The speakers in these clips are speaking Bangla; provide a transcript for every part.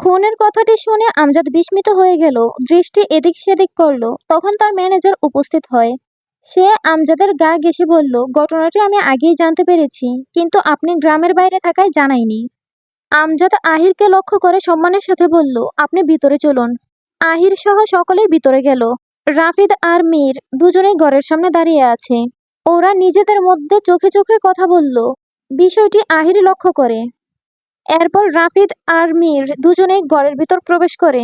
খুনের কথাটি শুনে আমজাদ বিস্মিত হয়ে গেল, দৃষ্টি এদিক সেদিক করল, তখন তার ম্যানেজার উপস্থিত হয়। সে আমজাদের গা ঘেঁষে বলল, ঘটনাটি আমি আগেই জানতে পেরেছি, কিন্তু আপনি গ্রামের বাইরে থাকায় জানাইনি। আমজাদ আহিরকে লক্ষ্য করে সম্মানের সাথে বলল, আপনি ভিতরে চলুন। আহির সহ সকলেই ভিতরে গেল। রাফিদ আর মীর দুজনেই ঘরের সামনে দাঁড়িয়ে আছে। ওরা নিজেদের মধ্যে চোখে চোখে কথা বলল। বিষয়টি আহির লক্ষ্য করে। এরপর রাফিদ আর মীর দুজনেই ঘরের ভিতর প্রবেশ করে।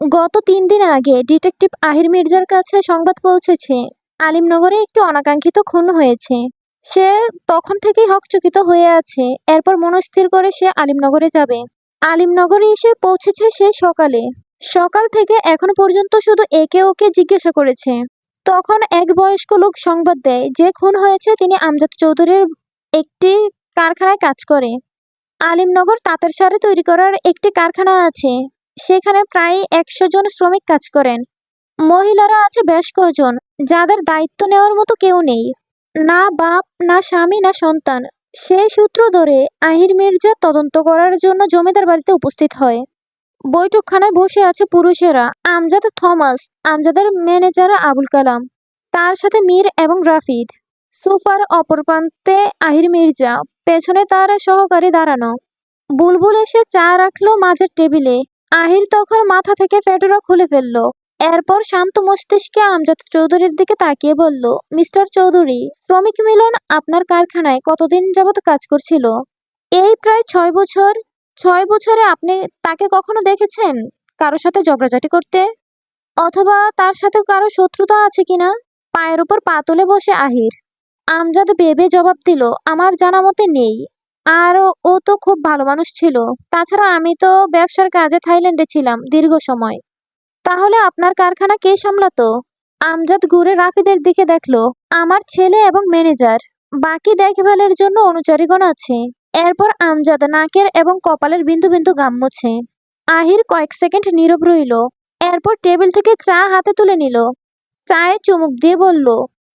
গত তিন দিন আগে ডিটেকটিভ আহির মির্জার কাছে সংবাদ পৌঁছেছে আলিমনগরে একটি অনাকাঙ্ক্ষিত খুন হয়েছে। সে তখন থেকেই হকচকিত হয়ে আছে। এরপর মনস্থির করে সে আলিমনগরে যাবে। আলিমনগরে এসে পৌঁছেছে সে সকালে। সকাল থেকে এখন পর্যন্ত শুধু একে ওকে জিজ্ঞাসা করেছে। তখন এক বয়স্ক লোক সংবাদ দেয়, যে খুন হয়েছে তিনি আমজাদ চৌধুরীর একটি কারখানায় কাজ করে। আলিমনগর তাঁতের শাড়ি তৈরি করার একটি কারখানা আছে। সেখানে প্রায় একশো জন শ্রমিক কাজ করেন। মহিলারা আছে বেশ কজন যাদের দায়িত্ব নেওয়ার মতো কেউ নেই। না বাপ, না স্বামী, না সন্তান। সেই সূত্র ধরে আহির মির্জা তদন্ত করার জন্য জমিদার বাড়িতে উপস্থিত হয়। বৈঠকখানায় বসে আছে পুরুষেরা আমজাদ থমাস, আমজাদের ম্যানেজার আবুল কালাম, তার সাথে মীর এবং রাফিদ। সোফার অপর প্রান্তে আহির মির্জা, পেছনে তার সহকারী দাঁড়ানো। বুলবুল এসে চা রাখল মাঝের টেবিলে। আহির তখন মাথা থেকে ফেটুরা খুলে ফেলল। এরপর শান্ত মস্তিষ্কে আমজাদ চৌধুরীর দিকে তাকিয়ে বলল, মিস্টার চৌধুরী, শ্রমিক মিলন আপনার কারখানায় কতদিন যাবত কাজ করছিল? এই প্রায় ছয় বছর, ছয় বছরে আপনি তাকে কখনো দেখেছেন? কারোর সাথে ঝগড়াঝাটি করতে? অথবা তার সাথে কারও শত্রুতা আছে কিনা? পায়ের উপর পা তুলে বসে আহির। আমজাদ বেবে জবাব দিল, আমার জানা মতে নেই। আর ও তো খুব ভালো মানুষ ছিল। তাছাড়া আমি তো ব্যবসার কাজে থাইল্যান্ডে ছিলাম দীর্ঘ সময়। তাহলে আপনার কারখানা কে সামলাতো? আমজাদ ঘুরে রাফিদের দিকে দেখল, আমার ছেলে এবং ম্যানেজার। বাকি দেখভালের জন্য অনুচারীগণ আছে। এরপর আমজাদ নাকের এবং কপালের বিন্দু বিন্দু গাম মোছে। আহির কয়েক সেকেন্ড নীরব রইল, এরপর টেবিল থেকে চা হাতে তুলে নিল। চায়ে চুমুক দিয়ে বলল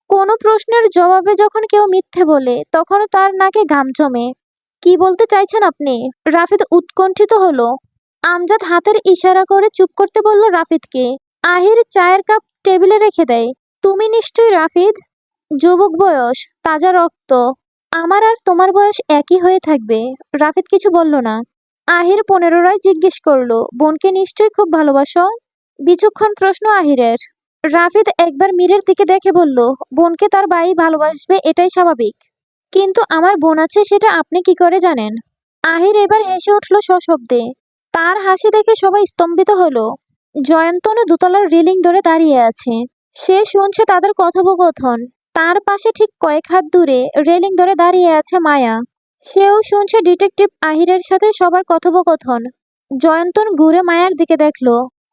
কোনো প্রশ্নের জবাবে যখন কেউ মিথ্যে বলে তখন তার নাকে ঘাম জমে। কি বলতে চাইছেন আপনি? রাফিদ উৎকণ্ঠিত হলো। আমজাদ হাতের ইশারা করে চুপ করতে বলল রাফিদকে, আহির চায়ের কাপ টেবিলে রেখে দেয়। তুমি নিশ্চয়ই রাফিদ? যুবক বয়স, তাজা রক্ত। আমার আর তোমার বয়স একই হয়ে থাকবে। রাফিদ কিছু বলল না। আহির পনেরোরায় জিজ্ঞেস করল, বোনকে নিশ্চয়ই খুব ভালোবাসো? বিচক্ষণ প্রশ্ন আহিরের। রাফিদ একবার মীরের দিকে দেখে বলল, বোনকে তার ভাই ভালোবাসবে, এটাই স্বাভাবিক। কিন্তু আমার বোন আছে, সেটা আপনি কি করে জানেন? আহির এবার হেসে উঠল সশব্দে। তার হাসি দেখে সবাই স্তম্ভিত হলো। জয়ন্তনে দোতলার রেলিং ধরে দাঁড়িয়ে আছে। সে শুনছে তাদের কথোপকথন। তার পাশে ঠিক কয়েক হাত দূরে রেলিং ধরে দাঁড়িয়ে আছে মায়া। সেও শুনছে ডিটেকটিভ আহিরের সাথে সবার কথোপকথন। জয়ন্তন ঘুরে মায়ার দিকে দেখল।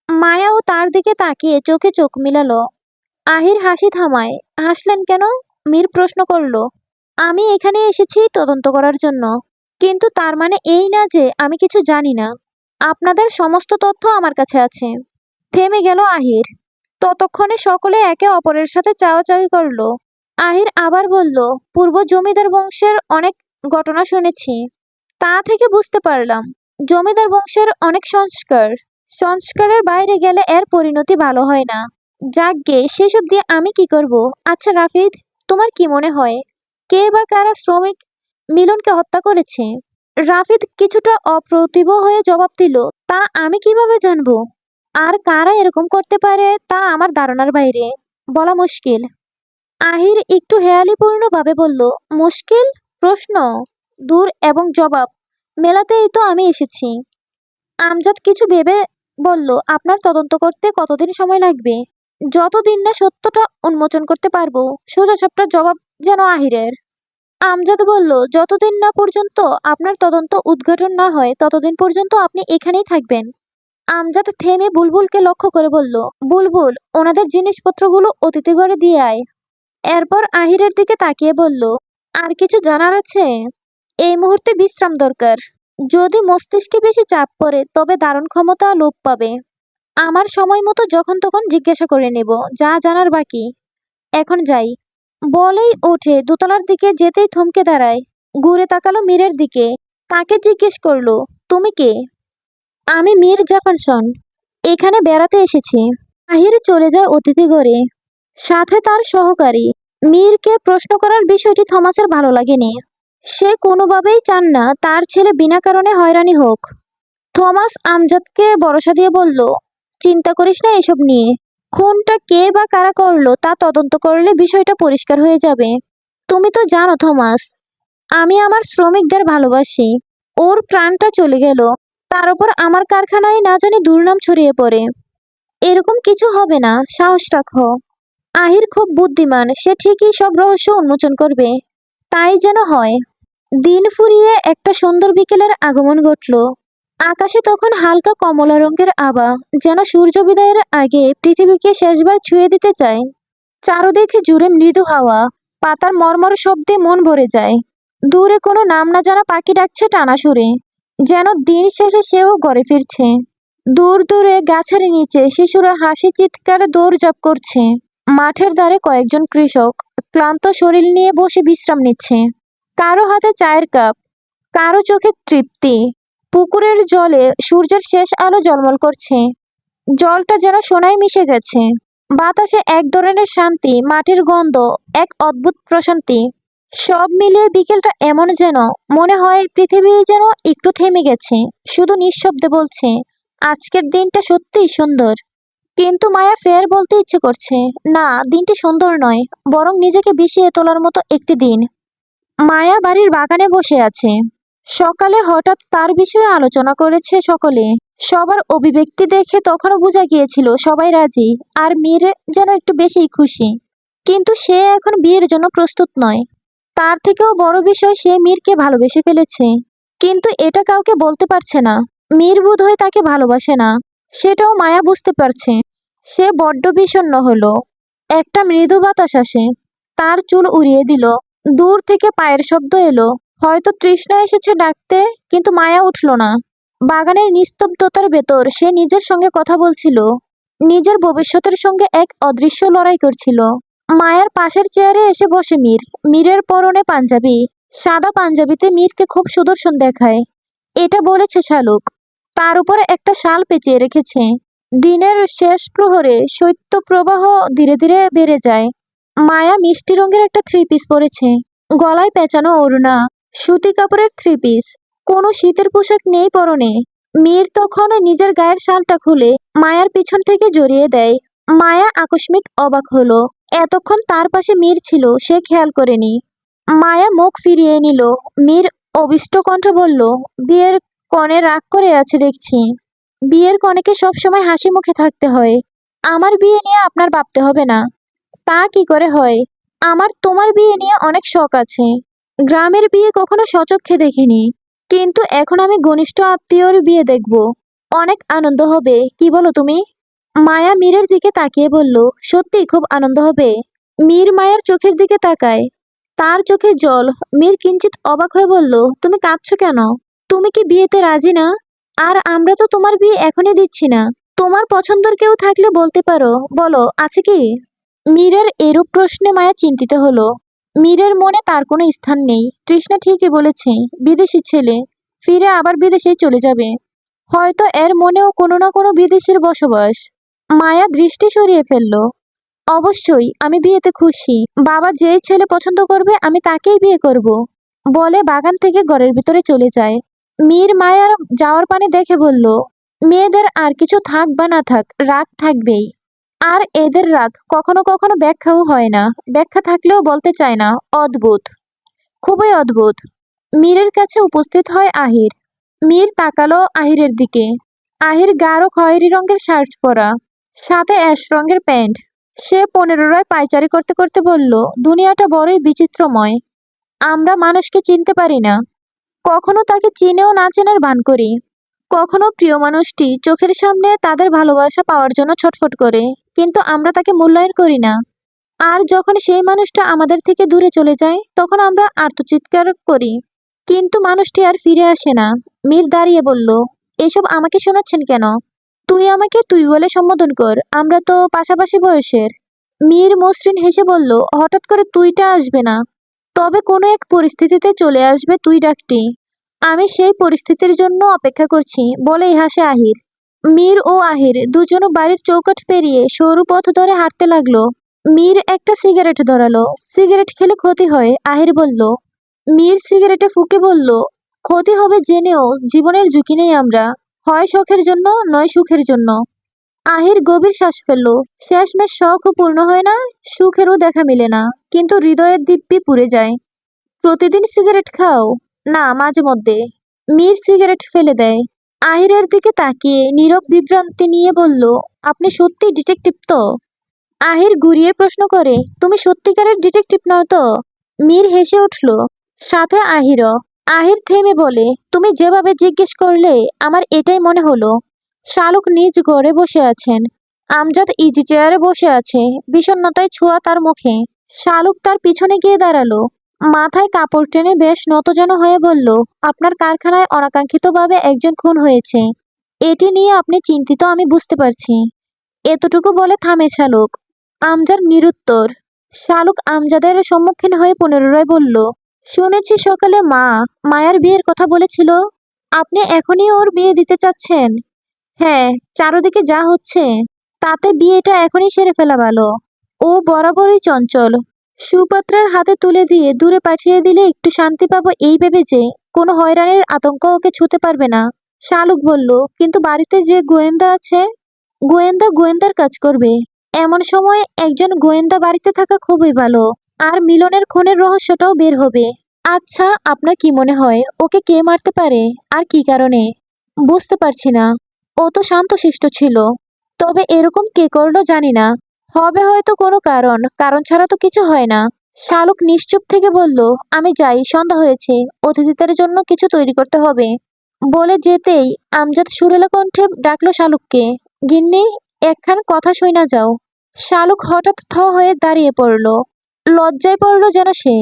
মায়াও তার দিকে তাকিয়ে চোখে চোখ মিলালো। আহির হাসি থামায়। হাসলেন কেন? মীর প্রশ্ন করল, আমি এখানে এসেছি তদন্ত করার জন্য। কিন্তু তার মানে এই না যে আমি কিছু জানি না। আপনাদের সমস্ত তথ্য আমার কাছে আছে। থেমে গেল আহির। ততক্ষণে সকলে একে অপরের সাথে চাওয়াচাওয়ি করল। আহির আবার বলল, পূর্ব জমিদার বংশের অনেক ঘটনা শুনেছি। তা থেকে বুঝতে পারলাম। জমিদার বংশের অনেক সংস্কার। সংস্কারের বাইরে গেলে এর পরিণতি ভালো হয় না। যাকগে সেসব দিয়ে আমি কি করব? আচ্ছা রাফিদ, তোমার কি মনে হয়? কে বা কারা শ্রমিক মিলনকে হত্যা করেছে? রাফিদ কিছুটা অপ্রতিভ হয়ে জবাব দিল, তা আমি কীভাবে জানব? আর কারা এরকম করতে পারে তা আমার ধারণার বাইরে। বলা মুশকিল। আহির একটু হেয়ালিপূর্ণভাবে বলল, মুশকিল? প্রশ্ন? দূর এবং জবাব। মেলাতেই তো আমি এসেছি। আমজাদ কিছু ভেবে বলল, আপনার তদন্ত করতে কতদিন সময় লাগবে? যতদিন না সত্যটা উন্মোচন করতে পারব সোজা সাপটা জবাব যেন আহিরের। আমজাদ বলল, যতদিন না পর্যন্ত আপনার তদন্ত উদ্ঘাটন না হয়, ততদিন পর্যন্ত আপনি এখানেই থাকবেন। আমজাদ থেমে বুলবুলকে লক্ষ্য করে বলল, বুলবুল, ওনাদের জিনিসপত্রগুলো অতিথি ঘরে দিয়ে আয়। এরপর আহিরের দিকে তাকিয়ে বলল, আর কিছু জানার আছে? এই মুহূর্তে বিশ্রাম দরকার। যদি মস্তিষ্কে বেশি চাপ পড়ে, তবে ধারণ ক্ষমতা লোপ পাবে। আমার সময় মতো যখন তখন জিজ্ঞাসা করে নেব, যা জানার বাকি। এখন যাই। বলেই ওঠে, দোতলার দিকে যেতেই থমকে দাঁড়ায়। ঘুরে তাকালো মীরের দিকে। তাকে জিজ্ঞেস করল, তুমি কে? আমি মীর জাফরসন এখানে বেড়াতে এসেছি। আহির চলে যায় অতিথি ঘরে। সাথে তার সহকারী। মীরকে প্রশ্ন করার বিষয়টি থমাসের ভালো লাগেনি। সে কোনোভাবেই চান না, তার ছেলে বিনা কারণে হয়রানি হোক। থমাস আমজাদকে ভরসা দিয়ে বলল, চিন্তা করিস না এসব নিয়ে। খুনটা কে বা কারা করল তা তদন্ত করলে বিষয়টা পরিষ্কার হয়ে যাবে। তুমি তো জানো থমাস, আমি আমার শ্রমিকদের ভালোবাসি। ওর প্রাণটা চলে গেল। তার উপর আমার কারখানায় না জানি দুর্নাম ছড়িয়ে পড়ে। এরকম কিছু হবে না, সাহস রাখো। আহির খুব বুদ্ধিমান, সে ঠিকই সব রহস্য উন্মোচন করবে। তাই যেন হয়। দিন ফুরিয়ে একটা সুন্দর বিকেলের আগমন ঘটল। আকাশে তখন হালকা কমলা রঙের আবা যেন সূর্য বিদায়ের আগে পৃথিবীকে শেষবার ছুঁয়ে দিতে চায়। চারদিকে জুড়ে মৃদু হাওয়া, পাতার মর্মর শব্দে মন ভরে যায়। দূরে কোনো নাম না জানা পাখি ডাকছে টানা সুরে, যেন দিন শেষে সেও ঘরে ফিরছে। দূর দূরে গাছের নিচে শিশুরা হাসি চিৎকারে দৌড়ঝাঁপ করছে। মাঠের ধারে কয়েকজন কৃষক ক্লান্ত শরীর নিয়ে বসে বিশ্রাম নিচ্ছে। কারও হাতে চায়ের কাপ, কারও চোখে তৃপ্তি, পুকুরের জলে সূর্যের শেষ আলো ঝলমল করছে। জলটা যেন সোনায় মিশে গেছে। বাতাসে এক ধরনের শান্তি, মাটির গন্ধ, এক অদ্ভুত প্রশান্তি। সব মিলিয়ে বিকেলটা এমন যেন, মনে হয় পৃথিবী যেন একটু থেমে গেছে, শুধু নিঃশব্দে বলছে, আজকের দিনটা সত্যিই সুন্দর। কিন্তু মায়া ফের বলতে ইচ্ছে করছে, না, দিনটি সুন্দর নয়, বরং নিজেকে বিষিয়ে তোলার মতো একটি দিন। মায়া বাড়ির বাগানে বসে আছে। সকালে হঠাৎ তার বিষয়ে আলোচনা করেছে সকলে। সবার অভিব্যক্তি দেখে তখনও বোঝা গিয়েছিল সবাই রাজি আর মীর যেন একটু বেশি খুশি। কিন্তু সে এখন বিয়ের জন্য প্রস্তুত নয়। তার থেকেও বড় বিষয় সে মীরকে ভালোবেসে ফেলেছে। কিন্তু এটা কাউকে বলতে পারছে না। মীর বোধ হয়ে তাকে ভালোবাসে না। সেটাও মায়া বুঝতে পারছে। সে বড্ড বিষণ্ণ হলো। একটা মৃদু বাতাস আসে। তার চুল উড়িয়ে দিল। দূর থেকে পায়ের শব্দ এলো। হয়তো তৃষ্ণা এসেছে ডাকতে, কিন্তু মায়া উঠল না। বাগানের নিস্তব্ধতার ভেতর সে নিজের সঙ্গে কথা বলছিল। নিজের ভবিষ্যতের সঙ্গে এক অদৃশ্য লড়াই করছিল। মায়ার পাশের চেয়ারে এসে বসে মীর। মীরের পরনে পাঞ্জাবি। সাদা পাঞ্জাবিতে মীরকে খুব সুদর্শন দেখায়। এটা বলেছে শালুক। তার উপরে একটা শাল পেঁচিয়ে রেখেছে। দিনের শেষ প্রহরে শৈত্য প্রবাহ ধীরে ধীরে বেড়ে যায়। মায়া মিষ্টি রঙের একটা থ্রি পিস পরেছে। গলায় পেঁচানো অরুণা সুতি কাপড়ের থ্রি পিস কোনো শীতের পোশাক নেই পরনে। মীর তখন নিজের গায়ের শালটা খুলে মায়ার পিছন থেকে জড়িয়ে দেয়। মায়া আকস্মিক অবাক হলো। এতক্ষণ তার পাশে মীর ছিল, সে খেয়াল করেনি। মায়া মুখ ফিরিয়ে নিল। মীর অবিষ্ট কণ্ঠ বলল, বিয়ের কনে রাগ করে আছে দেখছি। বিয়ের কনেকে সবসময় হাসি মুখে থাকতে হয়। আমার বিয়ে নিয়ে আপনার ভাবতে হবে না। তা কি করে হয়? আমার তোমার বিয়ে নিয়ে অনেক শখ আছে। গ্রামের বিয়ে কখনো সচক্ষে দেখিনি। কিন্তু এখন আমি ঘনিষ্ঠ আত্মীয়র বিয়ে দেখব। অনেক আনন্দ হবে, কি বলো তুমি? মায়া মীরের দিকে তাকিয়ে বলল সত্যি খুব আনন্দ হবে। মীর মায়ের চোখের দিকে তাকায়। তার চোখে জল। মীর কিঞ্চিত অবাক হয়ে বলল, তুমি কাঁদছো কেন? তুমি কি বিয়েতে রাজি না? আর আমরা তো তোমার বিয়ে এখনই দিচ্ছি না। তোমার পছন্দের কেউ থাকলে বলতে পারো। বলো, আছে কি? মীরের এরূপ প্রশ্নে মায়া চিন্তিত হলো। মীরের মনে তার কোনো স্থান নেই। তৃষ্ণা ঠিকই বলেছে, বিদেশি ছেলে, ফিরে আবার বিদেশে চলে যাবে। হয়তো এর মনেও কোনো না কোনো বিদেশের বসবাস। মায়া দৃষ্টি সরিয়ে ফেলল। অবশ্যই, আমি বিয়েতে খুশি। বাবা যেই ছেলে পছন্দ করবে, আমি তাকেই বিয়ে করব। বলে বাগান থেকে ঘরের ভিতরে চলে যায়। মীর মায়ার যাওয়ার পানে দেখে বলল, মেয়েদের আর কিছু থাক বা না থাক রাগ থাকবেই। আর এদের রাগ কখনো কখনো ব্যাখ্যাও হয় না। ব্যাখ্যা থাকলেও বলতে চায় না। অদ্ভুত। খুবই অদ্ভুত। মীরের কাছে উপস্থিত হয় আহির। মীর তাকালো আহিরের দিকে। আহির গাঢ় খয়েরি রঙের শার্ট পরা, সাথে অ্যাশ রঙের প্যান্ট। সে পনেরোরায় পায়চারি করতে করতে বলল, দুনিয়াটা বড়ই বিচিত্রময়। আমরা মানুষকে চিনতে পারি না। কখনো তাকে চিনেও না চেনার ভান করি। কখনো প্রিয় মানুষটি চোখের সামনে তাদের ভালোবাসা পাওয়ার জন্য ছটফট করে, কিন্তু আমরা তাকে মূল্যায়ন করি না। আর যখন সেই মানুষটা আমাদের থেকে দূরে চলে যায়, তখন আমরা আর্তচিৎকার করি। কিন্তু মানুষটি আর ফিরে আসে না। মীর দাঁড়িয়ে বলল, এসব আমাকে শোনাচ্ছেন কেন? তুই আমাকে তুই বলে সম্বোধন কর, আমরা তো পাশাপাশি বয়সের। মীর মসৃণ হেসে বলল, হঠাৎ করে তুইটা আসবে না। তবে কোনো এক পরিস্থিতিতে চলে আসবে তুই ডাকটি। আমি সেই পরিস্থিতির জন্য অপেক্ষা করছি, বলেই হাসে আহির। মীর ও আহির দুজনও বাড়ির চৌকাঠ পেরিয়ে সরু পথ ধরে হাঁটতে লাগল। মীর একটা সিগারেট ধরালো। সিগারেট খেলে ক্ষতি হয়, আহির বলল। মীর সিগারেটে ফুঁকে বলল, ক্ষতি হবে জেনেও জীবনের ঝুঁকি নেই আমরা। হয় শখের জন্য, নয় সুখের জন্য। আহির গভীর শ্বাস ফেলল। শেষমেশ শখও পূর্ণ হয় না, সুখেরও দেখা মেলে না, কিন্তু হৃদয়ের দিব্যি পুড়ে যায়। প্রতিদিন সিগারেট খাও। না, মাঝে মধ্যে। মীর সিগারেট ফেলে দেয়। আহিরের দিকে তাকিয়ে নীরব বিভ্রান্তি নিয়ে বলল, আপনি সত্যি ডিটেকটিভ তো? আহির ঘুরিয়ে প্রশ্ন করে, তুমি সত্যিকারের ডিটেকটিভ নও তো? মীর হেসে উঠল, সাথে আহিরও আহির থেমে বলে, তুমি যেভাবে জিজ্ঞেস করলে আমার এটাই মনে হলো। শালুক নিজ ঘরে বসে আছেন। আমজাদ ইজি চেয়ারে বসে আছে। বিষণ্ণতায় ছোঁয়া তার মুখে। শালুক তার পিছনে গিয়ে দাঁড়াল। মাথায় কাপড় টেনে বেশ নতজানো হয়ে বলল, আপনার কারখানায় অনাকাঙ্ক্ষিতভাবে একজন খুন হয়েছে। এটি নিয়ে আপনি চিন্তিত আমি বুঝতে পারছি। এতটুকু বলে থামে শালুক। আমজাদ নিরুত্তর। শালুক আমজাদের সম্মুখীন হয়ে পুনরায় বলল, শুনেছি সকালে মা মায়ার বিয়ের কথা বলেছিল। আপনি এখনই ওর বিয়ে দিতে চাচ্ছেন। হ্যাঁ চারদিকে যা হচ্ছে, তাতে বিয়েটা এখনই সেরে ফেলা ভালো। ও বরাবরই চঞ্চল। সুপাত্রার হাতে তুলে দিয়ে দূরে পাঠিয়ে দিলে একটু শান্তি পাবো এই ভেবে যে কোনো হয়রানির আতঙ্ক ওকে ছুতে পারবে না। শালুক বলল, কিন্তু বাড়িতে যে গোয়েন্দা আছে, গোয়েন্দা গোয়েন্দার কাজ করবে। এমন সময় একজন গোয়েন্দা বাড়িতে থাকা খুবই ভালো, আর মিলনের খুনের রহস্যটাও বের হবে। আচ্ছা আপনার কি মনে হয়, ওকে কে মারতে পারে, আর কি কারণে? বুঝতে পারছি না। ও তো শান্তশিষ্ট ছিল। তবে এরকম কে করল জানি না। হবে হয়তো কোনো কারণ কারণ ছাড়া তো কিছু হয় না। শালুক নিশ্চুপ থেকে বলল, আমি যাই, সন্ধ্যা হয়েছে, অতিথিদের জন্য কিছু তৈরি করতে হবে। বলে যেতেই আমজাদ সুরেলা কণ্ঠে ডাকলো শালুককে, গিন্নি, একখান কথা শুই না যাও। শালুক হঠাৎ থ হয়ে দাঁড়িয়ে পড়ল। লজ্জায় পড়ল যেন সে।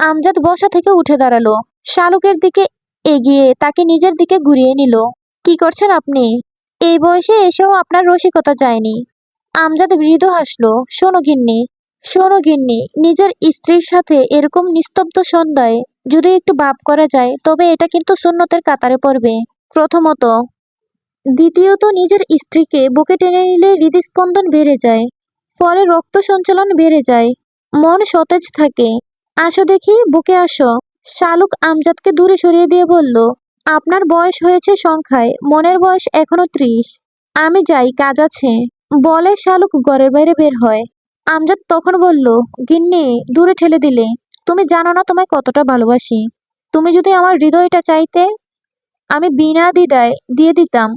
আমজাদ বসা থেকে উঠে দাঁড়াল। শালুকের দিকে এগিয়ে তাকে নিজের দিকে ঘুরিয়ে নিল। কি করছেন আপনি? এই বয়সে এসেও আপনার রসিকতা যায়নি। আমজাদ মৃদু হাসলো, শোনো গিন্নি শোনো গিন্নি, নিজের স্ত্রীর সাথে এরকম নিস্তব্ধ সন্ধ্যায় যদি একটু বাপ করা যায়, তবে এটা কিন্তু সুন্নতের কাতারে পড়বে। প্রথমত, দ্বিতীয়ত, নিজের স্ত্রীকে বুকে টেনে নিলে হৃদস্পন্দন বেড়ে যায়, ফলে রক্ত সঞ্চালন বেড়ে যায়, মন সতেজ থাকে। আসো দেখি, বুকে আসো। শালুক আমজাদকে দূরে সরিয়ে দিয়ে বলল, আপনার বয়স হয়েছে সংখ্যায়, মনের বয়স এখনও ত্রিশ। আমি যাই, কাজ আছে। বলে শালুক ঘরের বাইরে বের হয়। আমজাদ তখন বলল, গিন্নি, দূরে ঠেলে দিলে। তুমি জানো না তোমায় কতটা ভালোবাসি। তুমি যদি আমার হৃদয়টা চাইতে, আমি বিনা দ্বিধায় দিয়ে দিতাম।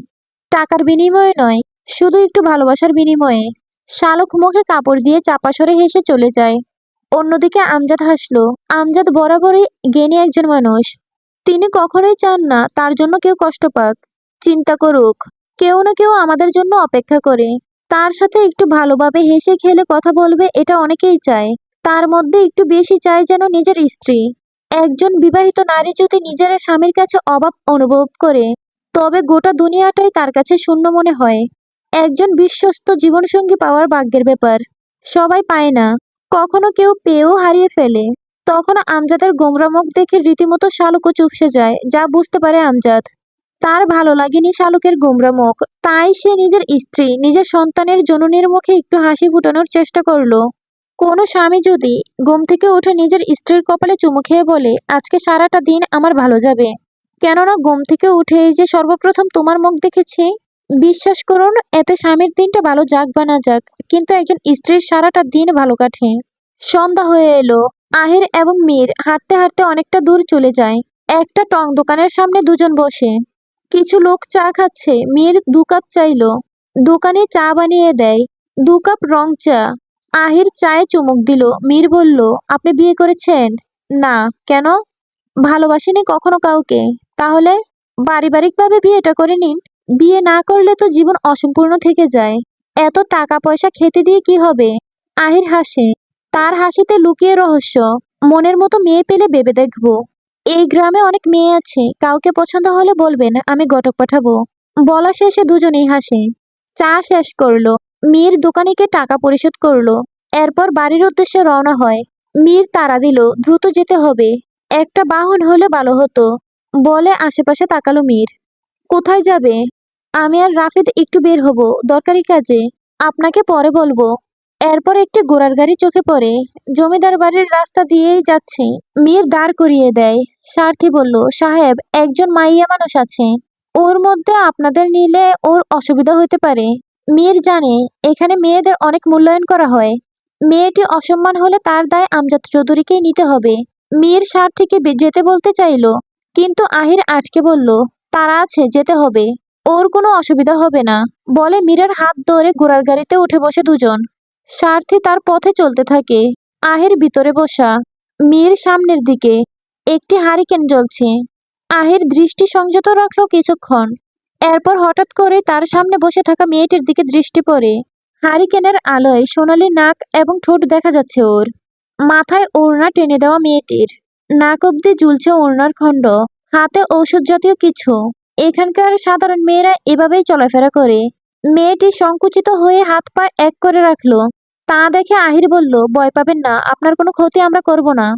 টাকার বিনিময়ে নয়, শুধু একটু ভালোবাসার বিনিময়ে। শালুক মুখে কাপড় দিয়ে চাপা সরে হেসে চলে যায়। অন্যদিকে আমজাদ হাসলো, আমজাদ বরাবরই জ্ঞানী একজন মানুষ। তিনি কখনোই চান না তার জন্য কেউ কষ্ট পাক। চিন্তা করুক, কেউ না কেউ আমাদের জন্য অপেক্ষা করে। তার সাথে একটু ভালোভাবে হেসে খেলে কথা বলবে এটা অনেকেই চায়। তার মধ্যে একটু বেশি চায় যেন নিজের স্ত্রী। একজন বিবাহিত নারী যদি নিজের স্বামীর কাছে অভাব অনুভব করে, তবে গোটা দুনিয়াটাই তার কাছে শূন্য মনে হয়। একজন বিশ্বস্ত জীবনসঙ্গী পাওয়ার ভাগ্যের ব্যাপার। সবাই পায় না। কখনো কেউ পেয়েও হারিয়ে ফেলে। তখন আমজাদের গোমরা মুখ দেখে রীতিমতো শালুকো চুপসে যায়, যা বুঝতে পারে আমজাদ। তার ভালো লাগেনি শালুকের গোমরা মুখ। তাই সে নিজের স্ত্রী, নিজের সন্তানের জননীর মুখে একটু হাসি ফুটানোর চেষ্টা করল। কোনো স্বামী যদি ঘুম থেকে উঠে নিজের স্ত্রীর কপালে চুমু খেয়ে বলে, আজকে সারাটা দিন আমার ভালো যাবে। কেননা ঘুম থেকে উঠে যে সর্বপ্রথম তোমার মুখ দেখেছি, বিশ্বাস করুন, এতে স্বামীর দিনটা ভালো যাক বা না যাক, কিন্তু একজন স্ত্রীর সারাটা দিন ভালো কাটে। সন্ধ্যা হয়ে এলো। আহির এবং মীর হাঁটতে হাঁটতে অনেকটা দূর চলে যায়। একটা টং দোকানের সামনে দুজন বসে। কিছু লোক চা খাচ্ছে। মীর দু কাপ চাইলো। দোকানে চা বানিয়ে দেয়। দু কাপ রং চা। আহির চায়ে চুমুক দিল। মীর বলল, আপনি বিয়ে করেছেন? না। কেন? ভালোবাসিনি কখনো কাউকে। তাহলে? পারিবারিকভাবে বিয়েটা করে নিন। বিয়ে না করলে তো জীবন অসম্পূর্ণ থেকে যায়। এত টাকা পয়সা খেতে দিয়ে কি হবে? আহির হাসে। তার হাসিতে লুকিয়ে রহস্য। মনের মতো মেয়ে পেলে ভেবে দেখব। এই গ্রামে অনেক মেয়ে আছে। কাউকে পছন্দ হলে বলবেন, আমি ঘটক পাঠাবো। বলা শেষে দুজনেই হাসে। চা শেষ করল। মীর দোকানিকে টাকা পরিশোধ করল। এরপর বাড়ির উদ্দেশ্যে রওনা হয়। মীর তাড়া দিল, দ্রুত যেতে হবে। একটা বাহন হলে ভালো হতো। বলে আশেপাশে তাকালো মীর। কোথায় যাবে? আমি আর রাফিদ একটু বের হব। দরকারি কাজে। আপনাকে পরে বলব। এরপর একটি ঘোড়ার গাড়ি চোখে পড়ে। জমিদার বাড়ির রাস্তা দিয়েই যাচ্ছে। মীর দাঁড় করিয়ে দেয়। সারথি বলল, সাহেব, একজন মাইয়া মানুষ আছে। ওর মধ্যে আপনাদের নিলে ওর অসুবিধা হতে পারে। মীর জানে, এখানে মেয়েদের অনেক মূল্যায়ন করা হয়। মেয়েটি অসম্মান হলে তার দায় আমজাদ চৌধুরীকেই নিতে হবে। মীর সারথিকে বে- যেতে বলতে চাইলো, কিন্তু আহির আটকে বলল, তারা আছে, যেতে হবে। ওর কোনো অসুবিধা হবে না। বলে মীরের হাত ধরে ঘোড়ার গাড়িতে উঠে বসে দুজন। সারথি তার পথে চলতে থাকে। আহির ভিতরে বসা মেয়ের সামনের দিকে একটি হারিকেন জ্বলছে। আহির দৃষ্টি সংযত রাখল কিছুক্ষণ। এরপর হঠাৎ করে তার সামনে বসে থাকা মেয়েটির দিকে দৃষ্টি পড়ে। হারিকেনের আলোয় সোনালি নাক এবং ঠোঁট দেখা যাচ্ছে ওর। মাথায় ওড়না টেনে দেওয়া মেয়েটির। নাক অব্দি ঝুলছে ওড়নার খণ্ড। হাতে ঔষধ জাতীয় কিছু। এখানকার সাধারণ মেয়েরা এভাবেই চলাফেরা করে। মেয়েটি সংকুচিত হয়ে হাত পা এক করে রাখল। তা দেখে আহির বলল, ভয় পাবেন না, আপনার কোনো ক্ষতি আমরা করব না।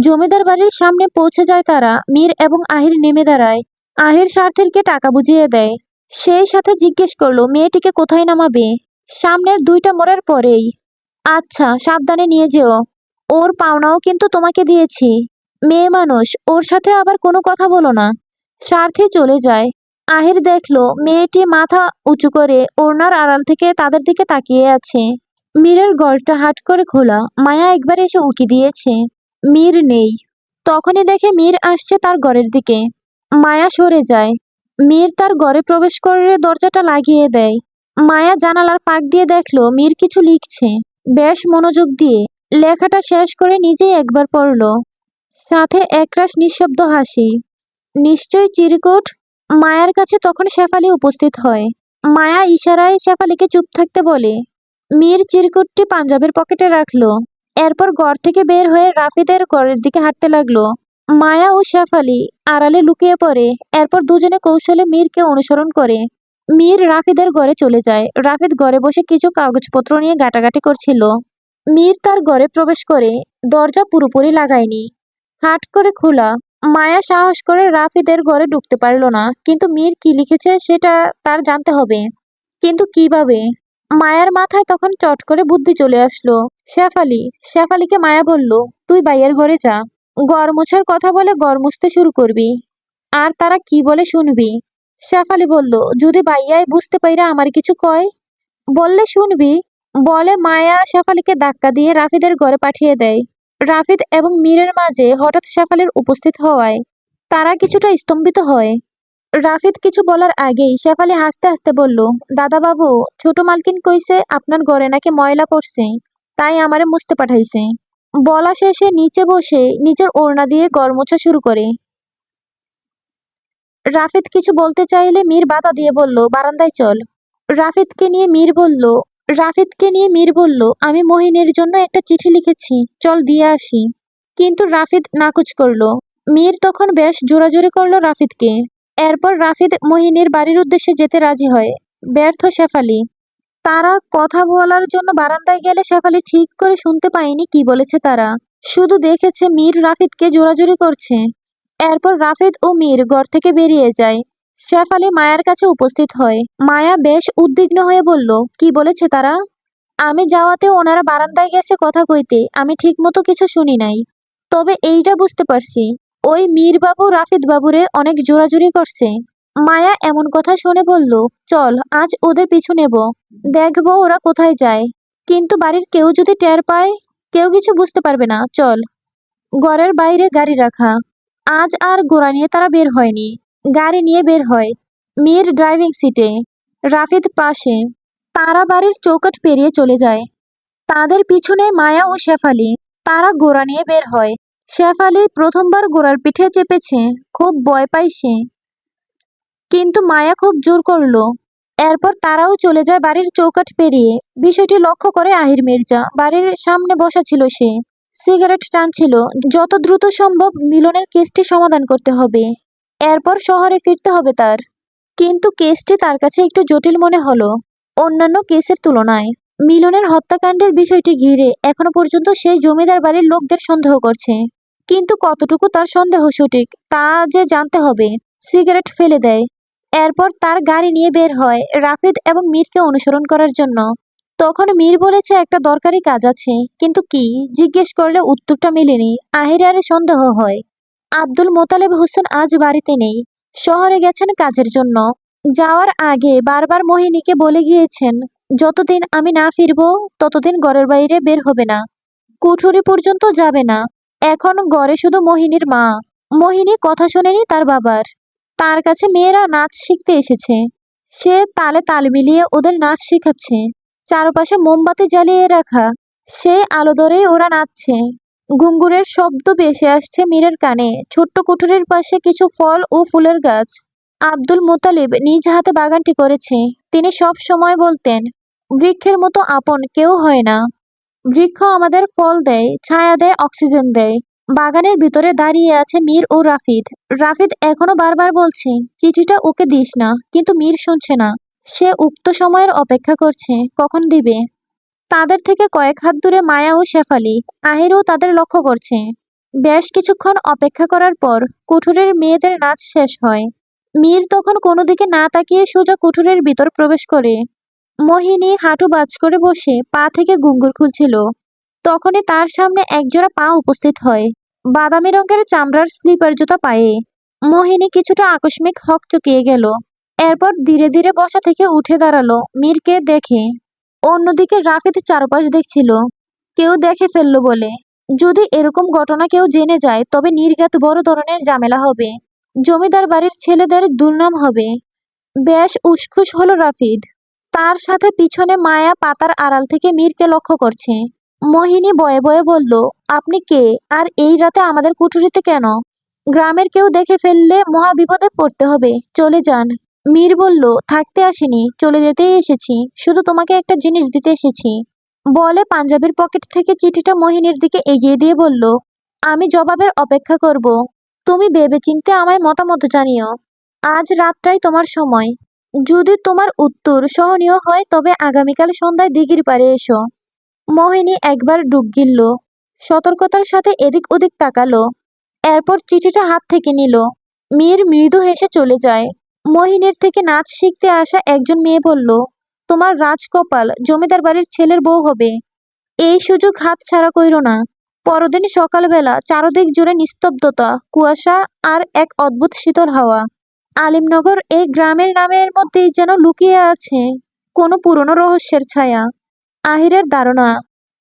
জমিদার বাড়ির সামনে পৌঁছে যায় তারা, মীর এবং আহির নেমে দাঁড়ায়। আহির সার্থীরকে টাকা বুঝিয়ে দেয়। সেই সাথে জিজ্ঞেস করল, মেয়েটিকে কোথায় নামাবে? সামনের দুইটা মোড়ের পরেই। আচ্ছা সাবধানে নিয়ে যেও। ওর পাওনাও কিন্তু তোমাকে দিয়েছি। মেয়ে মানুষ, ওর সাথে আবার কোনো কথা বলো না। স্বার্থে চলে যায়। আহির দেখল, মেয়েটি মাথা উঁচু করে ওড়নার আড়াল থেকে তাদের দিকে তাকিয়ে আছে। মীরের গলটা হাট করে খোলা, মায়া একবার এসে উঁকি দিয়েছে। মীর নেই। তখনই দেখে মীর আসছে তার ঘরের দিকে। মায়া সরে যায়। মীর তার ঘরে প্রবেশ করে দরজাটা লাগিয়ে দেয়। মায়া জানালার ফাঁক দিয়ে দেখল মীর কিছু লিখছে। বেশ মনোযোগ দিয়ে লেখাটা শেষ করে নিজেই একবার পড়ল। সাথে একরাশ নিঃশব্দ হাসি। নিশ্চয় চিরকুট মায়ার কাছে তখন শেফালি উপস্থিত হয়। মায়া ইশারায় শেফালিকে চুপ থাকতে বলে মীর চিরকুটটি পাঞ্জাবের পকেটে রাখল। এরপর ঘর থেকে বের হয়ে রাফিদের ঘরের দিকে হাঁটতে লাগল। মায়া ও শেফালি আড়ালে লুকিয়ে পড়ে। এরপর দুজনে কৌশলে মীরকে অনুসরণ করে। মীর রাফিদের ঘরে চলে যায়। রাফিদ ঘরে বসে কিছু কাগজপত্র নিয়ে গাটাগাটি করছিল। মীর তার ঘরে প্রবেশ করে। দরজা পুরোপুরি লাগায়নি। হাট করে খোলা। মায়া সাহস করে রাফিদের ঘরে ঢুকতে পারল না। কিন্তু মীর কি লিখেছে সেটা তার জানতে হবে। কিন্তু কীভাবে? মায়ার মাথায় তখন চট করে বুদ্ধি চলে আসলো। শেফালি, শেফালিকে মায়া বলল, তুই বাইয়ের ঘরে যা। গড় মুছার কথা বলে গড় মুছতে শুরু করবি। আর তারা কি বলে শুনবি? শেফালি বলল, যদি বাইয়াই বুঝতে পাইরা আমার কিছু কয়? বললে শুনবি, বলে মায়া শেফালিকে ধাক্কা দিয়ে রাফিদের ঘরে পাঠিয়ে দেয়। রাফিদ এবং মীরের মাঝে হঠাৎ শেফালির উপস্থিত হওয়ায় তারা কিছুটা স্তম্ভিত হয়। রাফিদ কিছু বলার আগেই শেফালি হাসতে হাসতে বলল দাদা বাবু ছোট মালকিন কইছে আপনার ঘরে নাকি ময়লা পড়ছে, তাই আমারে মুছতে পাঠাইছে। বলা শেষে নিচে বসে নিজের ওড়না দিয়ে গড় মোছা শুরু করে। রাফিদ কিছু বলতে চাইলে মীর বাধা দিয়ে বলল, বারান্দায় চল। রাফিদকে নিয়ে মীর বলল রাফিদকে নিয়ে মীর বলল, আমি মহিনের জন্য একটা চিঠি লিখেছি, চল দিয়ে আসি। কিন্তু রাফিদ নাকুচ করল। মীর তখন বেশ জোরাজোরি করল রাফিদকে এরপর রাফিদ মহিনের বাড়ির উদ্দেশ্যে যেতে রাজি হয়। ব্যর্থ শেফালি। তারা কথা বলার জন্য বারান্দায় গেলে শেফালি ঠিক করে শুনতে পায়নি কি বলেছে তারা। শুধু দেখেছে মীর রাফিদকে জোরাজোরি করছে। এরপর রাফিদ ও মীর ঘর থেকে বেরিয়ে যায়। শেফালি মায়ার কাছে উপস্থিত হয়। মায়া বেশ উদ্বিগ্ন হয়ে বলল, কি বলেছে তারা? আমি যাওয়াতে ওনারা বারান্দায় গেছে কথা কইতে। আমি ঠিক মতো কিছু শুনি নাই। তবে এইটা বুঝতে পারছি। ওই মীর বাবু রাফিদ বাবুরে অনেক জোরাজুরি করছে। মায়া এমন কথা শুনে বলল, চল, আজ ওদের পিছু নেব। দেখব ওরা কোথায় যায়। কিন্তু বাড়ির কেউ যদি টের পায়, কেউ কিছু বুঝতে পারবে না। চল। ঘরের বাইরে গাড়ি রাখা। আজ আর গোড়া নিয়ে তারা বের হয়নি। গাড়ি নিয়ে বের হয়। মীর ড্রাইভিং সিটে। রাফিদ পাশে। তারা বাড়ির চৌকাট পেরিয়ে চলে যায়। তাদের পিছনে মায়া ও শেফালি। তারা গোড়া নিয়ে বের হয়। শেফালি প্রথমবার গোড়ার পিঠে চেপেছে, খুব ভয় পায় সে। কিন্তু মায়া খুব জোর করল। এরপর তারাও চলে যায় বাড়ির চৌকাট পেরিয়ে। বিষয়টি লক্ষ্য করে আহির মির্জা। বাড়ির সামনে বসা ছিল সে। সিগারেট টানছিল। যত দ্রুত সম্ভব মিলনের কেসটি সমাধান করতে হবে। এরপর শহরে ফিরতে হবে তার। কিন্তু কেসটি তার কাছে একটু জটিল মনে হলো। অন্যান্য কেসের তুলনায় মিলনের হত্যাকাণ্ডের বিষয়টি ঘিরে এখনও পর্যন্ত সেই জমিদার বাড়ির লোকদের সন্দেহ করছে। কিন্তু কতটুকু তার সন্দেহ সঠিক, তা যে জানতে হবে। সিগারেট ফেলে দেয়। এরপর তার গাড়ি নিয়ে বের হয় রাফিদ এবং মীরকে অনুসরণ করার জন্য। তখন মীর বলেছে, একটা দরকারি কাজ আছে। কিন্তু কি? জিজ্ঞেস করলে উত্তরটা মেলেনি। আহিরারে সন্দেহ হয়। আব্দুল মোতালেব হোসেন আজ বাড়িতে নেই। শহরে গেছেন কাজের জন্য। যাওয়ার আগে বারবার মোহিনীকে বলে গিয়েছেন, যতদিন আমি না ফিরবো, ততদিন ঘরের বাইরে বের হবে না। কুঠুরি পর্যন্ত যাবে না। এখন ঘরে শুধু মোহিনীর মা। মোহিনী কথা শোনেনি তার বাবার। তার কাছে মেয়েরা নাচ শিখতে এসেছে। সে তালে তাল মিলিয়ে ওদের নাচ শেখাচ্ছে। চারপাশে মোমবাতি জ্বালিয়ে রাখা। সেই আলো ধরেই ওরা নাচছে। ঘুঙ্গুরের শব্দ ভেসে আসছে মীরের কানে। ছোট্ট কুঠুরির পাশে কিছু ফল ও ফুলের গাছ। আব্দুল মোতালিব নিজ হাতে বাগানটি করেছে। তিনি সব সময় বলতেন, বৃক্ষের মতো আপন কেউ হয় না। বৃক্ষ আমাদের ফল দেয়, ছায়া দেয়, অক্সিজেন দেয়। বাগানের ভিতরে দাঁড়িয়ে আছে মীর ও রাফিদ। রাফিদ এখনও বারবার বলছে, চিঠিটা ওকে দিস না, কিন্তু মীর শুনছে না। সে উক্ত সময়ের অপেক্ষা করছে, কখন দিবে? তাদের থেকে কয়েক হাত দূরে মায়া ও শেফালি, আহিরও তাদের লক্ষ্য করছে। বেশ কিছুক্ষণ অপেক্ষা করার পর কুঠুরের মেয়েদের নাচ শেষ হয়। মীর তখন কোনো দিকে না তাকিয়ে সোজা কুঠুরের ভিতর প্রবেশ করে। মোহিনী হাঁটু বাজ করে বসে পা থেকে গুঙ্গুর খুলছিল। তখনই তার সামনে একজোড়া পা উপস্থিত হয়। বাদামি রঙের চামড়ার স্লিপার জুতা পায়ে। মোহিনী কিছুটা আকস্মিক হক চুকিয়ে গেল। এরপর ধীরে ধীরে বসা থেকে উঠে দাঁড়াল মীরকে দেখে। অন্যদিকে রাফিদ চারপাশ দেখছিল। কেউ দেখে ফেলল বলে। যদি এরকম ঘটনা কেউ জেনে যায়, তবে নির্ঘাত বড় ধরনের ঝামেলা হবে। জমিদার বাড়ির ছেলেদের দুর্নাম হবে। বেশ উসখুস হলো রাফিদ। তার সাথে পিছনে মায়া পাতার আড়াল থেকে মীরকে লক্ষ্য করছে। মোহিনী বয়ে বয়ে বলল, আপনি কে? আর এই রাতে আমাদের কুঠুরিতে কেন? গ্রামের কেউ দেখে ফেললে মহা বিপদে পড়তে হবে। চলে যান। মীর বলল, থাকতে আসিনি, চলে যেতেই এসেছি। শুধু তোমাকে একটা জিনিস দিতে এসেছি। বলে পাঞ্জাবির পকেট থেকে চিঠিটা মোহিনীর দিকে এগিয়ে দিয়ে বলল, আমি জবাবের অপেক্ষা করব। তুমি ভেবেচিন্তে আমায় মতামত জানিও। আজ রাতটাই তোমার সময়। যদি তোমার উত্তর সহনীয় হয়, তবে আগামীকাল সন্ধ্যায় দিঘির পাড়ে এসো। মোহিনী একবার ডুব গিলল। সতর্কতার সাথে এদিক ওদিক তাকালো। এরপর চিঠিটা হাত থেকে নিল। মেয়ের মৃদু হেসে চলে যায়। মোহিনীর থেকে নাচ শিখতে আসা একজন মেয়ে বলল, তোমার রাজকপাল, জমিদার বাড়ির ছেলের বউ হবে। এই সুযোগ হাত ছাড়া কইরো না। পরদিন সকালবেলা চারদিক জুড়ে নিস্তব্ধতা, কুয়াশা আর এক অদ্ভুত শীতল হাওয়া। আলিমনগর এই গ্রামের নামের মধ্যেই যেন লুকিয়ে আছে কোনো পুরনো রহস্যের ছায়া। আহিরের ধারণা,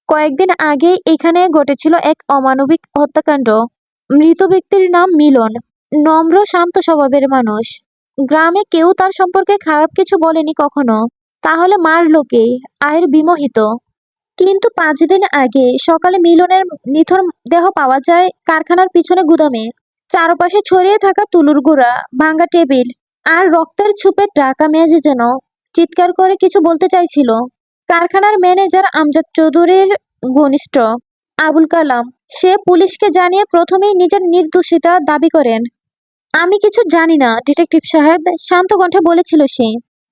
কয়েকদিন আগে এখানে ঘটেছিল এক অমানবিক হত্যাকাণ্ড। মৃত ব্যক্তির নাম মিলন, নম্র, শান্ত স্বভাবের মানুষ। গ্রামে কেউ তার সম্পর্কে খারাপ কিছু বলেনি কখনো, তাহলে মার কে? আহির বিমোহিত। কিন্তু পাঁচ দিন আগে সকালে মিলনের নিথর দেহ পাওয়া যায় কারখানার পিছনে গুদামে। চারপাশে ছড়িয়ে থাকা তুলুর গোড়া, ভাঙ্গা টেবিল আর রক্তের ছুপে ঢাকা মেঝে যেন চিৎকার করে কিছু বলতে চাইছিল। কারখানার ম্যানেজার আমজাদ চৌধুরীর ঘনিষ্ঠ আবুল কালাম, সে পুলিশকে জানিয়ে প্রথমেই নিজের নির্দোষিতা দাবি করেন। আমি কিছু জানি না, ডিটেকটিভ সাহেব শান্ত কণ্ঠে বলেছিল সে।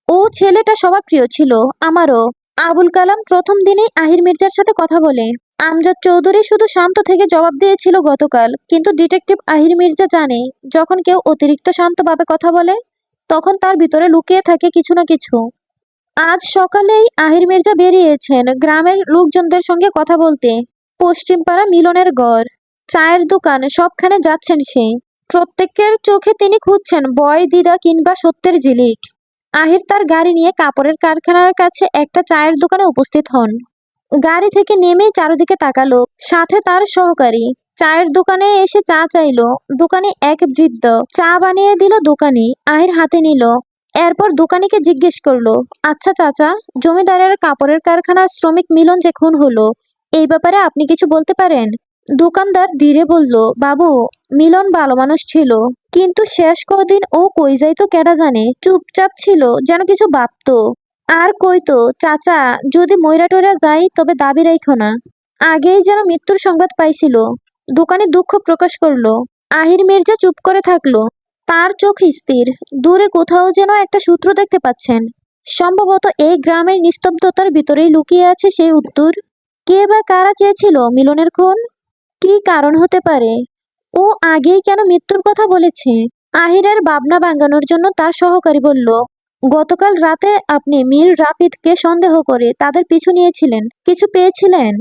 ও ছেলেটা সবার প্রিয় ছিল, আমারও। আবুল কালাম প্রথম দিনেই আহির মির্জার সাথে কথা বলে। আমজাদ চৌধুরী শুধু শান্ত থেকে জবাব দিয়েছিল গতকাল, কিন্তু ডিটেকটিভ আহির মির্জা জানে, যখন কেউ অতিরিক্ত শান্তভাবে কথা বলে, তখন তার ভিতরে লুকিয়ে থাকে কিছু না কিছু। আজ সকালেই আহির মির্জা বেরিয়েছেন গ্রামের লোকজনদের সঙ্গে কথা বলতে। পশ্চিমপাড়া মিলনের গড়, চায়ের দোকান, সবখানে যাচ্ছেন সে। প্রত্যেকের চোখে তিনি খুঁজছেন বয়, দিদা কিংবা সত্যের ঝিলিক। আহির তার গাড়ি নিয়ে কাপড়ের কারখানার কাছে একটা চায়ের দোকানে উপস্থিত হন। গাড়ি থেকে নেমেই চারদিকে তাকালো। সাথে তার সহকারী। চায়ের দোকানে এসে চা চাইলো। দোকানে এক বৃদ্ধ। চা বানিয়ে দিল দোকানি। আহির হাতে নিল। এরপর দোকানিকে জিজ্ঞেস করল আচ্ছা চাচা, জমিদারের কাপড়ের কারখানার শ্রমিক মিলন যে খুন হলো, এই ব্যাপারে আপনি কিছু বলতে পারেন? দোকানদার ধীরে বলল, বাবু, মিলন ভালো মানুষ ছিল, কিন্তু শেষ কদিন ও কই যাইতো কেডা জানে? চুপচাপ ছিল, যেন কিছু ভাবতো। আর কইতো চাচা, যদি ময়রা টয়রা যাই তবে দাবি রাইখো না। আগেই যেন মৃত্যুর সংবাদ পাইছিল। দোকানে দুঃখ প্রকাশ করল। আহির মির্জা চুপ করে থাকল। তার চোখ স্থির। দূরে কোথাও যেন একটা সূত্র দেখতে পাচ্ছেন। সম্ভবত এই গ্রামের নিস্তব্ধতার ভিতরেই লুকিয়ে আছে সেই উত্তর। কে বা কারা চেয়েছিল মিলনের খুন? কি কারণ হতে পারে? ও আগেই কেন মৃত্যুর কথা বলেছে? আহিরের ভাবনা ভাঙানোর জন্য তার সহকারী বলল গতকাল রাতে আপনি মীর রাফিদকে সন্দেহ করে তাদের পিছু নিয়েছিলেন। কিছু পেয়েছিলেন?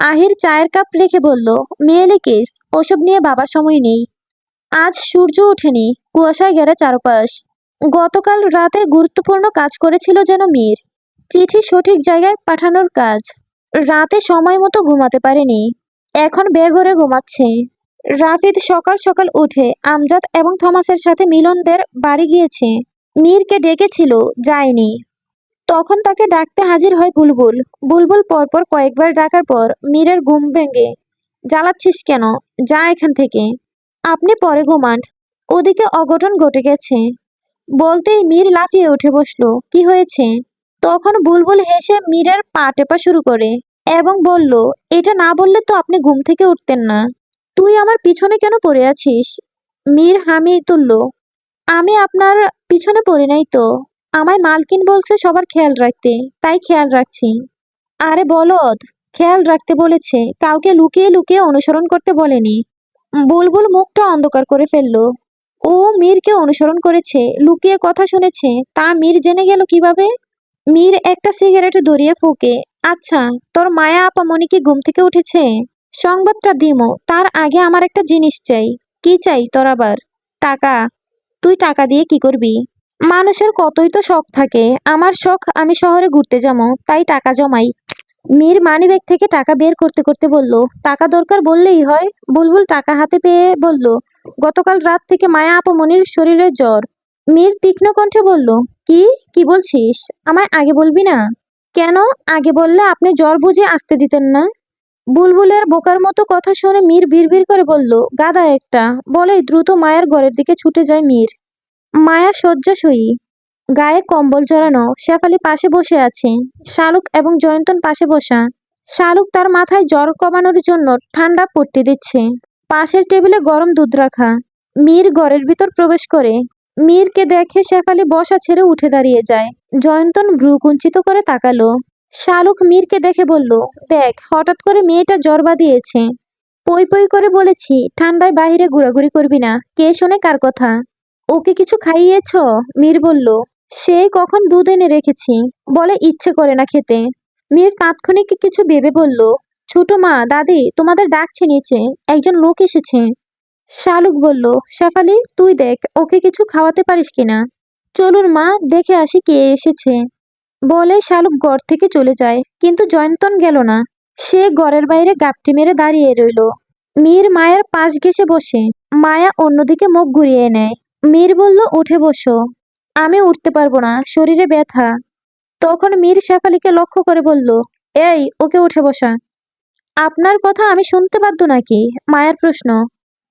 আহির চায়ের কাপ রেখে বলল, মেয়েলি কেস, ওসব নিয়ে বাবার সময় নেই। আজ সূর্য ওঠেনি, কুয়াশায় ঘেরা চারপাশ। গতকাল রাতে গুরুত্বপূর্ণ কাজ করেছিল যেন মীর। চিঠি সঠিক জায়গায় পাঠানোর কাজ। রাতে সময় মতো ঘুমাতে পারেনি। এখন বেঘরে ঘুমাচ্ছে। রাফিদ সকাল সকাল উঠে আমজাদ এবং থমাসের সাথে মিলনদের বাড়ি গিয়েছে। মীরকে ডেকেছিল, যায়নি। তখন তাকে ডাকতে হাজির হয় বুলবুল। বুলবুল পরপর কয়েকবার ডাকার পর মীরের ঘুম ভেঙে, জ্বালাচ্ছিস কেন? যা এখান থেকে। আপনি পরে ঘুমান। ওদিকে অঘটন ঘটে গেছে। বলতেই মীর লাফিয়ে উঠে বসল। কি হয়েছে? তখন বুলবুল হেসে মীরের পা টেপা শুরু করে এবং বলল, এটা না বললে তো আপনি ঘুম থেকে উঠতেন না। তুই আমার পিছনে কেন পড়ে আছিস? মীর হামি তুলল আমি আপনার পিছনে পড়ি নাই তো। আমায় মালকিন বলছে সবার খেয়াল রাখতে, তাই খেয়াল রাখছি। আরে বলদ, খেয়াল রাখতে বলেছে, কাউকে লুকিয়ে লুকিয়ে অনুসরণ করতে বলেনি। বুলবুল মুখটা অন্ধকার করে ফেলল। ও মীরকে অনুসরণ করেছে, লুকিয়ে কথা শুনেছে, তা মীর জেনে গেল কীভাবে? মীর একটা সিগারেট ধরিয়ে ফুকে আচ্ছা তোর মায়া আপা মনি কি ঘুম থেকে উঠেছে? সংবাদটা দিমো, তার আগে আমার একটা জিনিস চাই। কি চাই তোর আবার? টাকা। তুই টাকা দিয়ে কি করবি? মানুষের কতই তো শখ থাকে। আমার শখ, আমি শহরে ঘুরতে যাব, তাই টাকা জমাই। মীর মানিব্যাগ থেকে টাকা বের করতে করতে বলল, টাকা দরকার বললেই হয়। বুলবুল টাকা হাতে পেয়ে বলল, গতকাল রাত থেকে মায়া আপমনির শরীরে জ্বর। মীর তীক্ষ্ণ কণ্ঠে বলল, কি? কি বলছিস? আমায় আগে বলবি না? কেন? আগে বললে আপনি জ্বর বুঝে আসতে দিতেন না? বুলবুলের বোকার মতো কথা শুনে মীর বিড়বিড় করে বলল, গাদা একটা। বলেই দ্রুত মায়ের ঘরের দিকে ছুটে যায় মীর। মায়া শয্যাশয়ী। গায়ে কম্বল জড়ানো, শেফালি পাশে বসে আছে। শালুক এবং জয়ন্তন পাশে বসা। শালুক তার মাথায় জ্বর কমানোর জন্য ঠান্ডা পট্টি দিচ্ছে। পাশের টেবিলে গরম দুধ রাখা। মীর ঘরের ভিতর প্রবেশ করে। মীরকে দেখে শেফালি বসা ছেড়ে উঠে দাঁড়িয়ে যায়। জয়ন্তন ভ্রু কুঞ্চিত করে তাকালো। শালুক মীরকে দেখে বলল, দেখ, হঠাৎ করে মেয়েটা জ্বর বাঁধিয়েছে। পই পই করে বলেছি, ঠান্ডায় বাইরে ঘোরাঘুরি করবি না, কে শোনে কার কথা? ওকে কিছু খাইয়েছ? মীর বলল, সে কখন দুধ এনে রেখেছি, বলে ইচ্ছে করে না খেতে। মীর তাৎক্ষণিক কিছু ভেবে বলল, ছোট মা, দাদি, তোমাদের ডাকছে নিচে, একজন লোক এসেছে। শালুক বলল, শেফালি, তুই দেখ, ওকে কিছু খাওয়াতে পারিস কিনা? চলুন মা, দেখে আসি কে এসেছে। বলে শালুক গড় থেকে চলে যায়, কিন্তু জয়ন্তন গেল না। সে ঘরের বাইরে গাপটি মেরে দাঁড়িয়ে রইল। মীর মায়ের পাশ ঘেসে বসে। মায়া অন্যদিকে মুখ ঘুরিয়ে নেয়। মীর বলল, উঠে বসো। আমি উঠতে পারব না, শরীরে ব্যথা। তখন মীর শেফালিকে লক্ষ্য করে বলল, এই, ওকে উঠে বসা। আপনার কথা আমি শুনতে বাধ্য নাকি? মায়ের প্রশ্ন।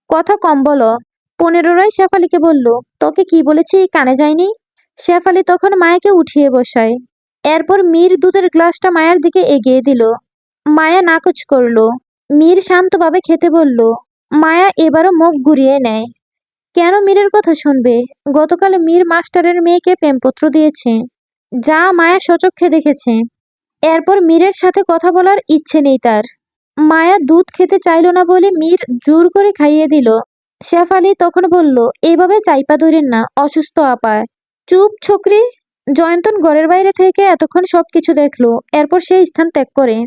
কথা কম বলো। পনেরোরাই শেফালিকে বলল, তোকে কি বলেছি, কানে যায়নি? শেফালি তখন মায়াকে উঠিয়ে বসায়। এরপর মীর দুধের গ্লাসটা মায়ের দিকে এগিয়ে দিল। মায়া নাকচ করল। মীর শান্তভাবে খেতে বলল, মায়া, এবারও মুখ ঘুরিয়ে নেয় কেন মীরের কথা শুনবে? গতকাল মীর মাস্টারের মেয়েকে প্রেমপত্র দিয়েছে। যা মায়া সচক্ষে দেখেছে। এরপর মীরের সাথে কথা বলার ইচ্ছে নেই তার। মায়া দুধ খেতে চাইল না বলে মীর জোর করে খাইয়ে দিল। শেফালি তখন বলল, এভাবে চাইপা ধরেন না, অসুস্থ আপায় চুপ, ছোকরি। জয়ন্তন ঘরের বাইরে থেকে এতক্ষণ সব কিছু দেখল এরপর সেই স্থান ত্যাগ করে।